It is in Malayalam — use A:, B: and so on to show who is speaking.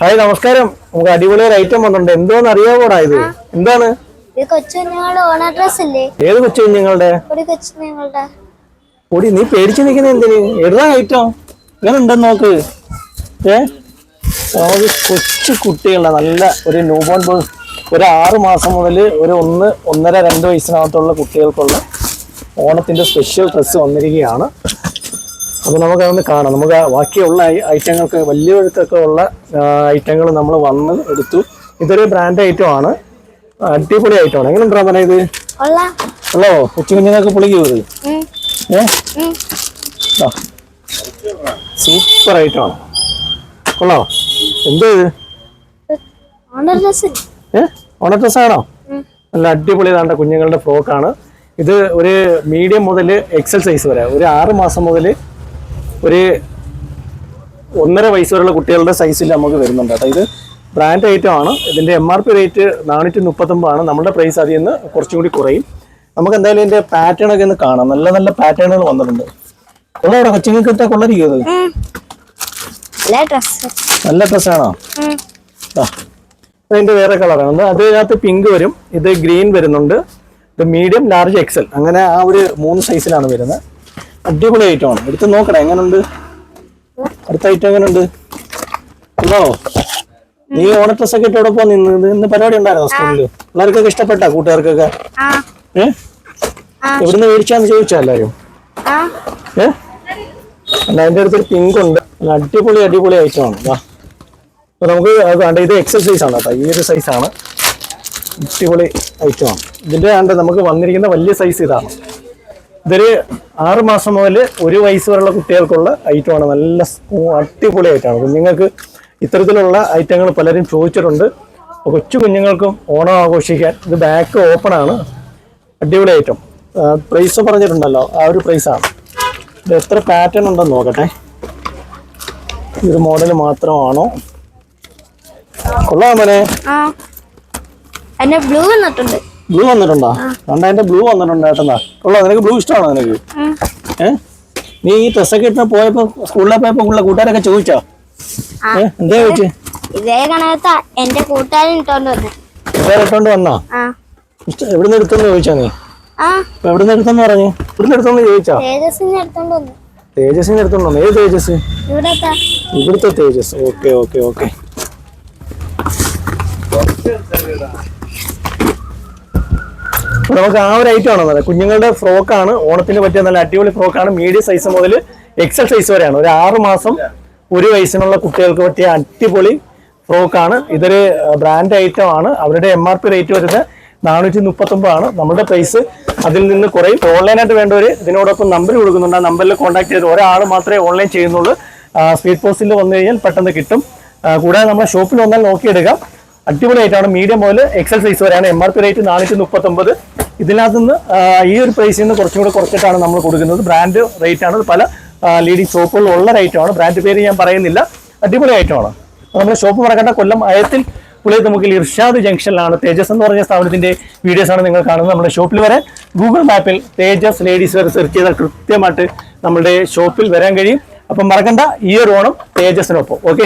A: ഹായ് നമസ്കാരം. നമുക്ക് അടിപൊളി ഒരു ഐറ്റം വന്നിട്ടുണ്ട്. എന്തോന്ന് അറിയാവോടാ ഇത്? എന്താണ്? ഏത് കൊച്ചു കുഞ്ഞുങ്ങളുടെ? പൊടി നീ പേടിച്ചു നിൽക്കുന്ന എന്തിന്? എഴുതാ ഐറ്റം ഇങ്ങനെ ഉണ്ടെന്ന് നോക്ക്. ഏ? നമുക്ക് കൊച്ചു കുട്ടികളുടെ നല്ല ഒരു ന്യൂബോൺ ഒരു ആറ് മാസം മുതൽ ഒരു ഒന്ന് ഒന്നര രണ്ട് വയസ്സിനകത്തുള്ള കുട്ടികൾക്കുള്ള ഓണത്തിന്റെ സ്പെഷ്യൽ ഡ്രസ്സ് വന്നിരിക്കുകയാണ്. അപ്പോൾ നമുക്ക് അതൊന്ന് കാണാം. നമുക്ക് ബാക്കിയുള്ള ഐറ്റങ്ങൾക്ക് വലിയവർക്കൊക്കെ ഉള്ള ഐറ്റങ്ങൾ നമ്മൾ വന്ന് എടുത്തു. ഇതൊരു ബ്രാൻഡ് ഐറ്റം ആണ്. അടിപൊളി ഐറ്റം ആണ്. എങ്ങനെ പറയാ പറയുന്നത്
B: ഉള്ള.
A: ഹലോ കൊച്ചു കുഞ്ഞുങ്ങൾക്ക് പൊളിക്കൂ ഇത് ഏ? സൂപ്പർ ഐറ്റം ആണ്. കൊള്ളോ. എന്തോ ഇത്?
B: ഓണ ഡ്രസ് ആണോ?
A: നല്ല അടിപൊളി ഇതാണ്ട കുഞ്ഞുങ്ങളുടെ ഫ്രോക്കാണ് ഇത് ഒരു മീഡിയം മുതൽ എക്സൽ സൈസ് വരെ ഒരു ആറ് മാസം മുതൽ ഒരു ഒന്നര വയസ്സ് വരെയുള്ള കുട്ടികളുടെ സൈസിൽ നമുക്ക് വരുന്നുണ്ട് കേട്ടോ. ഇത് ബ്രാൻഡ് ഐറ്റം ആണ്. ഇതിന്റെ എം ആർ പി റേറ്റ് നാനൂറ്റി മുപ്പത്തൊമ്പതാണ് നമ്മുടെ പ്രൈസ് അതിൽ നിന്ന് കുറച്ചും കൂടി കുറയും. നമുക്ക് എന്തായാലും ഇതിന്റെ പാറ്റേൺ ഒക്കെ ഒന്ന് കാണാം. നല്ല നല്ല പാറ്റേണുകൾ വന്നിട്ടുണ്ട്. കൊള്ളാം കൊച്ചുങ്ങൾക്ക് ഇട്ടാ കൊള്ളരിക്കും അത്.
B: നല്ല ഡ്രസ്
A: നല്ല ഡ്രസ്സാണോ അതിന്റെ വേറെ കളറാണ് അതിനകത്ത് പിങ്ക് വരും. ഇത് ഗ്രീൻ വരുന്നുണ്ട്. ഇത് മീഡിയം ലാർജ് എക്സൽ അങ്ങനെ ആ ഒരു മൂന്ന് സൈസിലാണ് വരുന്നത്. അടിപൊളി ഐറ്റം ആണ് എടുത്ത് നോക്കണേ എങ്ങനുണ്ട്? അടുത്ത ഐറ്റം എങ്ങനുണ്ട്? ഉണ്ടോ നീ ഓണ ഡ്രസ് ഒക്കെ ഇട്ടോടൊപ്പം നിന്ന് ഇത് ഇന്ന് പരിപാടി ഉണ്ടായിരുന്നോ സ്കൂളിൽ? പിള്ളേർക്കൊക്കെ ഇഷ്ടപ്പെട്ട കൂട്ടുകാർക്കൊക്കെ?
B: ആ.
A: ഏ? എവിടുന്ന് മേടിച്ചാന്ന് ചോദിച്ചാ എല്ലാരും?
B: ആ.
A: ഏ? അല്ല അതിന്റെ അടുത്തൊരു പിങ്ക് ഉണ്ട്. അടിപൊളി അടിപൊളി ഐറ്റം ആണ് വാ. അപ്പൊ നമുക്ക് വേണ്ട ഇത് എക്സസൈസ് ആണ് കേട്ടോ. ഈ ഒരു സൈസ് ആണ്. അടിപൊളി ഐറ്റം ആണ് ഇതിന്റെ വേണ്ട നമുക്ക് വന്നിരിക്കുന്ന വലിയ സൈസ് ഇതാണ് ഇതൊരു ആറ് മാസം മുതൽ ഒരു വയസ്സ് വരെയുള്ള കുട്ടികൾക്കുള്ള ഐറ്റമാണ്. നല്ല അടിപൊളി ഐറ്റമാണ് കുഞ്ഞുങ്ങൾക്ക് ഇത്തരത്തിലുള്ള ഐറ്റങ്ങൾ പലരും ചോദിച്ചിട്ടുണ്ട്. കൊച്ചു കുഞ്ഞുങ്ങൾക്കും ഓണം ആഘോഷിക്കാൻ ഇത് ബാക്ക് ഓപ്പൺ ആണ്. അടിപൊളി ഐറ്റം പ്രൈസ് പറഞ്ഞിട്ടുണ്ടല്ലോ. ആ ഒരു പ്രൈസാണ് ഇത് എത്ര പാറ്റേൺ ഉണ്ടെന്ന് നോക്കട്ടെ. ഇത് മോഡൽ മാത്രമാണോ? കൊള്ളാം മോനെ.
B: ആ എന്നെ ബ്ലൂ വന്നിട്ടുണ്ട്.
A: ബ്ലൂ വന്നിട്ടുണ്ടോ? കണ്ട എന്റെ ബ്ലൂ വന്നിട്ടുണ്ട് ഏട്ടനാ ഉള്ളോ? നിനക്ക് ബ്ലൂ ഇഷ്ടമാണോ നിനക്ക്? ഏ? നീ ഈ ഡ്രസ്സൊക്കെ ഇട്ട് പോയപ്പോ സ്കൂളിലെ പോയപ്പോ ഉള്ള കൂട്ടുകാരൊക്കെ ചോദിച്ചോ. ഏ എന്താ ചോദിച്ചു?
B: ഇതേ കണക്കത്ത. എന്റെ കൂട്ടുകാരൻ ഇട്ടോണ്ട് വന്നെ.
A: ഇട്ടോണ്ട് വന്നോ? എവിടുന്ന് എടുത്തെന്ന് ചോദിച്ചോ നീ? എവിടുന്ന് എടുത്തെന്ന് പറഞ്ഞു? ഇവിടുന്ന് എടുത്തെന്ന് ചോദിച്ചോ?
B: തേജസ്സിന്റെ എടുത്തോണ്ട് വന്നു.
A: തേജസിന് എടുത്തോണ്ട് വന്നോ? ഏത് തേജസ്
B: ഇവിടുത്തെ.
A: Tejas okay okay okay. നമുക്ക് ആ ഒരു ഐറ്റം ആണ്. കുഞ്ഞുങ്ങളുടെ ഫ്രോക്കാണ് ഓണത്തിന് പറ്റിയ നല്ല അടിപൊളി ഫ്രോക്കാണ് മീഡിയം സൈസ് മുതൽ എക്സൽ സൈസ് വരെയാണ്. ഒരു ആറ് മാസം ഒരു വയസ്സിനുള്ള കുട്ടികൾക്ക് പറ്റിയ അടിപൊളി ഫ്രോക്കാണ് ഇതൊരു ബ്രാൻഡ് ഐറ്റം ആണ്. അവരുടെ എം ആർ പി റേറ്റ് വരുന്നത് നാനൂറ്റി മുപ്പത്തൊമ്പതാണ് നമ്മുടെ പ്രൈസ് അതിൽ നിന്ന് കുറയും ഓൺലൈനായിട്ട് വേണ്ടവർ ഇതിനോടൊപ്പം നമ്പർ കൊടുക്കുന്നുണ്ട്. ആ നമ്പറിൽ കോൺടാക്ട് ചെയ്ത് ഒരാൾ മാത്രമേ ഓൺലൈൻ ചെയ്യുന്നുള്ളൂ. സ്പീഡ് പോസ്റ്റിൽ വന്നു കഴിഞ്ഞാൽ പെട്ടെന്ന് കിട്ടും. കൂടാതെ നമ്മുടെ ഷോപ്പിൽ വന്നാൽ നോക്കിയെടുക്കാം. അടിപൊളി ആയിട്ടാണ് മീഡിയം മുതൽ എക്സൽ സൈസ് വരെയാണ്. എം ആർ പി റേറ്റ് നാനൂറ്റി മുപ്പത്തി ഒമ്പത് ഇതിനകത്ത് നിന്ന് ഈ ഒരു പ്രൈസിൽ നിന്ന് കുറച്ചും കൂടെ കുറച്ചിട്ടാണ് നമ്മൾ കൊടുക്കുന്നത്. ബ്രാൻഡ് റേറ്റ് ആണ്. പല ലീഡിംഗ് ഷോപ്പുകളിൽ ഉള്ള റേറ്റ് ആണ്. ബ്രാൻഡ് പേര് ഞാൻ പറയുന്നില്ല. അടിപൊളി ഐറ്റമാണ് നമ്മുടെ ഷോപ്പ് മറക്കേണ്ട കൊല്ലം അയത്തിൽ പുള്ളിയത് നമുക്ക് ഇർഷാദ് ജംഗ്ഷനിലാണ്. തേജസ് എന്ന് പറഞ്ഞ സ്ഥാപനത്തിന്റെ വീഡിയോസ് ആണ് നിങ്ങൾ കാണുന്നത്. നമ്മുടെ ഷോപ്പിൽ വരെ ഗൂഗിൾ മാപ്പിൽ തേജസ് ലേഡീസ് വരെ സെർച്ച് ചെയ്താൽ കൃത്യമായിട്ട് നമ്മുടെ ഷോപ്പിൽ വരാൻ കഴിയും. അപ്പം മറക്കണ്ട ഈ ഒരു ഓണം തേജസിനൊപ്പം ഓക്കെ